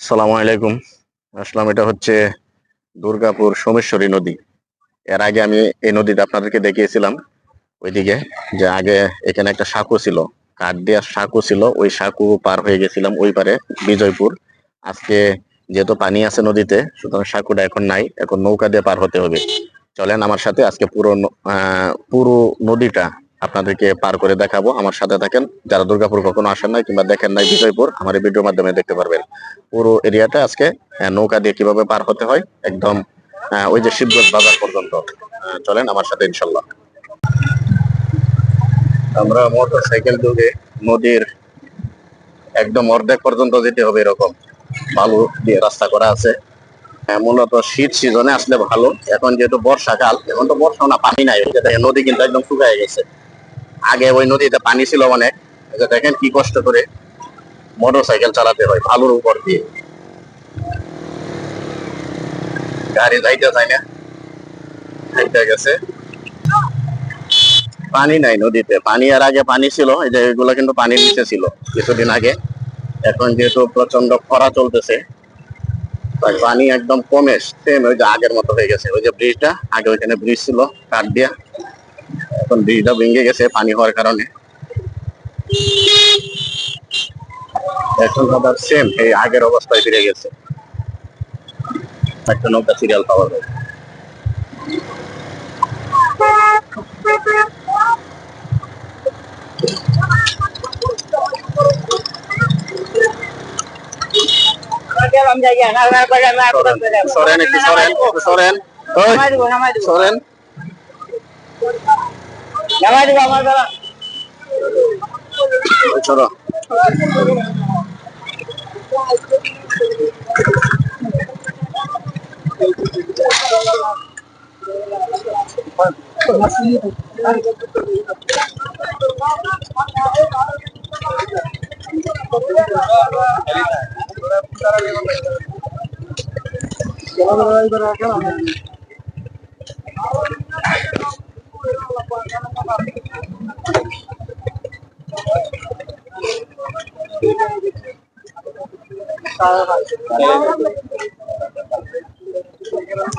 সালামু আলাইকুম। আসলাম, এটা হচ্ছে দুর্গাপুর সোমেশ্বরী নদী। এর আগে আমি এই নদীতে আপনাদেরকে দেখিয়েছিলাম। ওইদিকে যে আগে এখানে একটা সাঁকো ছিল, কাঠ দেওয়ার সাঁকো ছিল, ওই সাঁকো পার হয়ে গেছিলাম ওই পারে, বিজয়পুর। আজকে যেহেতু পানি আছে নদীতে, সুতরাং সাঁকুটা এখন নাই, এখন নৌকা দিয়ে পার হতে হবে। চলেন আমার সাথে আজকে পুরো পুরো নদীটা আপনাদেরকে পার করে দেখাবো। আমার সাথে থাকেন, যারা দুর্গাপুর কখনো আসেন নাই কিংবা দেখেন নাই বিজয়পুর, আমার এই ভিডিওর মাধ্যমে দেখতে পারবেন পুরো এরিয়াটা আজকে নৌকা দিয়ে কীভাবে পার হতে হয়, একদম ওই যে শিবগঞ্জ বাজার পর্যন্ত। চলেন আমার সাথে ইনশাল্লাহ। আমরা মোটর সাইকেল যুগে নদীর একদম অর্ধেক পর্যন্ত যেতে হবে এরকম। বালু দিয়ে রাস্তা করা আছে। মূলত শীত সিজনে আসলে ভালো। এখন যেহেতু বর্ষাকাল, এখন তো বর্ষা না, পানি নাই। নদী কিন্তু একদম শুকায় গেছে। আগে ওই নদীতে পানি ছিল অনেক দেখেন কি কষ্ট করে মোটর সাইকেল চালাতে হয় বালুর উপর দিয়ে। গাড়ি যাইতে চায় না, যাইতে গেছে। পানি নাই নদীতে, পানি আর আগে পানি ছিল, এই যে এগুলো কিন্তু পানির নিচে ছিল কিছুদিন আগে। এখন যেহেতু প্রচণ্ড খরা চলতেছে তাই পানি একদম কমে সেম ওই যে আগের মতো হয়ে গেছে। ওই যে ব্রিজটা আগে ওইখানে ব্রিজ ছিল, কাঠ দিয়া। এখন ব্রিজটা ভেঙে গেছে পানি হওয়ার কারণে। এখন আবার সেম এই আগের অবস্থায় ফিরে গেছে। একটা নৌকা সিরিয়াল পাওয়া যায়। সরেন সরেন সরেন। ওই, সরেন ওই, সরো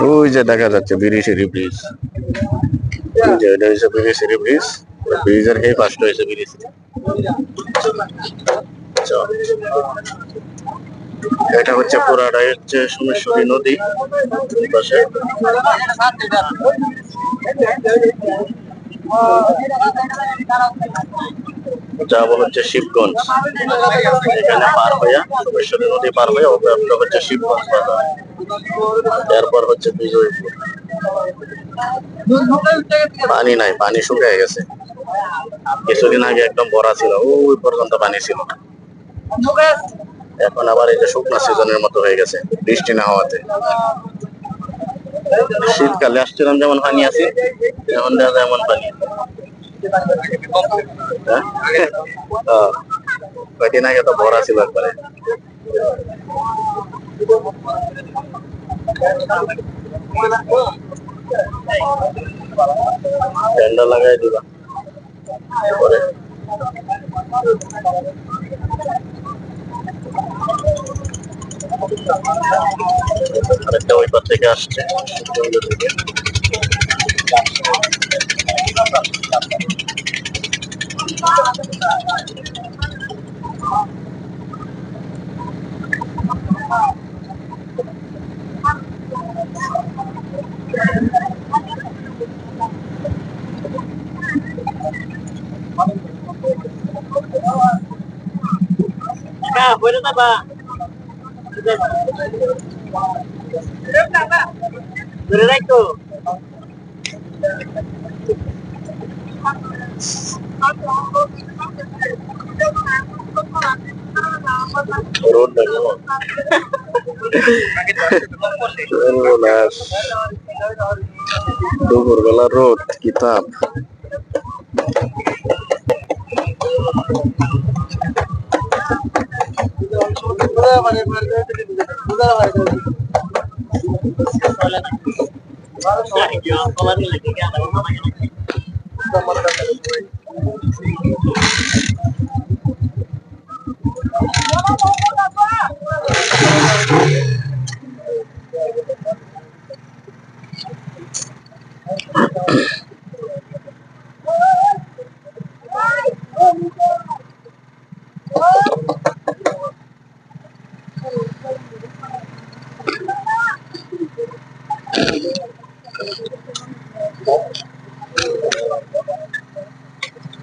ওই যে দেখা যাচ্ছে বিরিশিরি ব্রিজ যে, এটা হচ্ছে বিরিশিরি ব্রিজ ব্রিজের এই পাশটা হয়েছে বিরিশিরি। এটা হচ্ছে পুরাটাই হচ্ছে সোমেশ্বরী নদী পাশে। যাব হচ্ছে শিবগঞ্জ। এখানে পার হইয়া সোমেশ্বরী নদী পার হইয়া ওটা হচ্ছে শিবগঞ্জ বাজার। এরপর হচ্ছে বিজয়পুর। পানি নাই, পানি শুকিয়ে গেছে। কিছুদিন আগে একদম ভরা ছিল, ওই পর্যন্ত পানি ছিল এখন আবার এই যে শুকনো সিজনের মতো হয়ে গেছে, বৃষ্টি না হওয়াতে। শীতকালে আসছিলাম যেমন পানি আছে যেমন দেখা যায় এমন পানি। হ্যাঁ? আহ, কয়দিন আগে তো ভরা ছিল একবারে ঠান্ডা লাগাই দিবা পরে আরেকটা ওই turun dari lo itu road kitab Thank you. सुद्धा मतदान Thank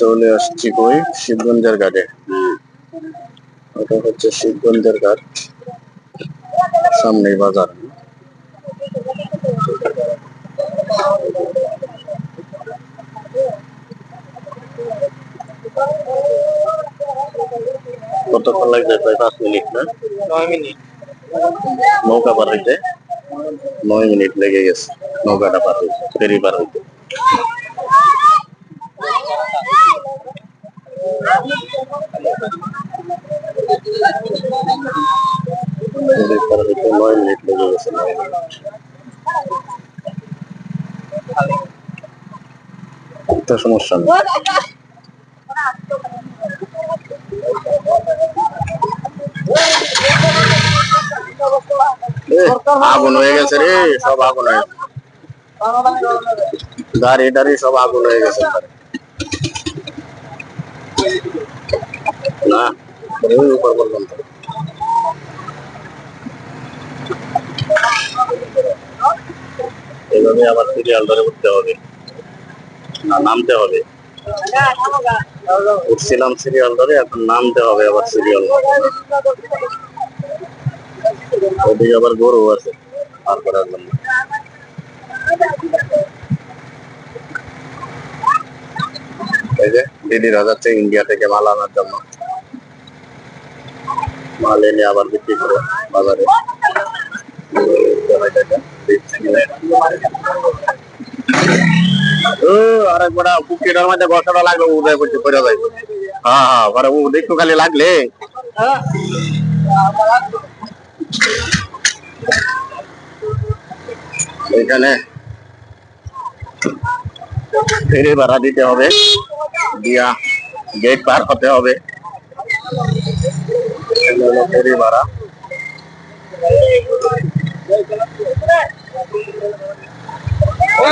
চলে আসছি কই? শিবগঞ্জের ঘাটে। ওটা হচ্ছে শিবগঞ্জের ঘাট। সামনেই বাজার। কতক্ষণ লাগবে প্রায় পাঁচ মিনিট না? নয় মিনিট। নৌকা পার হইতে? নয় মিনিট লেগে গেছে। নৌকাটা পার হইতে ফেরি পার হইতে ফেরি পার হইতে আগুন হয়ে গেছে রে সব আগুন হয়ে গেছে। গাড়ি টাড়ি সব আগুন হয়ে গেছে। না বললাম তো এইভাবে আবার সিরিয়াল ধরে উঠতে হবে। না, নামতে হবে। উঠছিলাম সিরিয়াল ধরে, এখন নামতে হবে আবার সিরিয়াল ওদিকে আবার গরু আছে আর করার জন্য এই যে দিদিরা যাচ্ছে ইন্ডিয়া থেকে মাল আনার জন্য। মাল এনে আবার বিক্রি করে বাজারে। হ্যাঁ হ্যাঁ খালি লাগলে? এখানে ভাড়া দিতে হবে। দিয়া গেট পার হতে হবে এখানে হলো ফেরি ভাড়া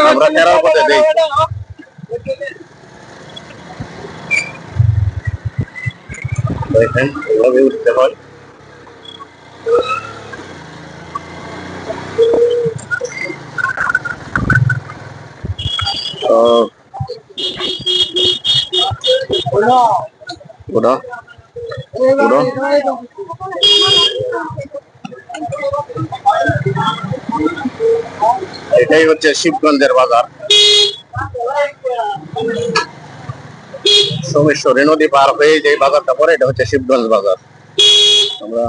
আমরা ফেরার পথে দেই দেখেন এভাবে উঠতে হয় তো এটাই হচ্ছে শিবগঞ্জের বাজার। সোমেশ্বরী নদী পার হয়ে যে বাজারটা পরে এটা হচ্ছে শিবগঞ্জ বাজার। আমরা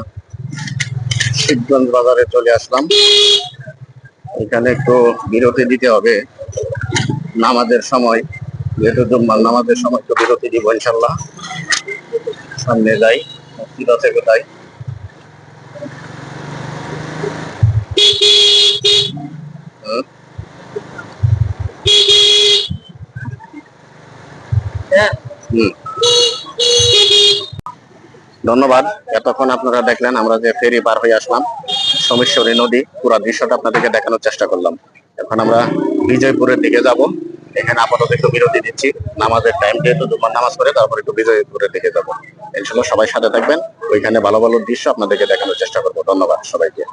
শিবগঞ্জ বাজারে চলে আসলাম। এখানে একটু বিরতি দিতে হবে। নামাজের সময়। ইনশাল্লাহ সামনে যাই। ধন্যবাদ, এতক্ষণ আপনারা দেখলেন আমরা যে ফেরি পার হয়ে আসলাম। সোমেশ্বরী নদী, পুরো দৃশ্যটা আপনাদেরকে দেখানোর চেষ্টা করলাম। এখন আমরা বিজয়পুরের দিকে যাব। এখানে আপাতত একটু বিরতি দিচ্ছি নামাজের টাইম যেহেতু দুবার নামাজ করে তারপর একটু বিজয় করে দেখে যাব। এই ইনশাল্লাহ সবাই সাথে থাকবেন। ওইখানে ভালো ভালো দৃশ্য আপনাদেরকে দেখানোর চেষ্টা করব। ধন্যবাদ সবাইকে।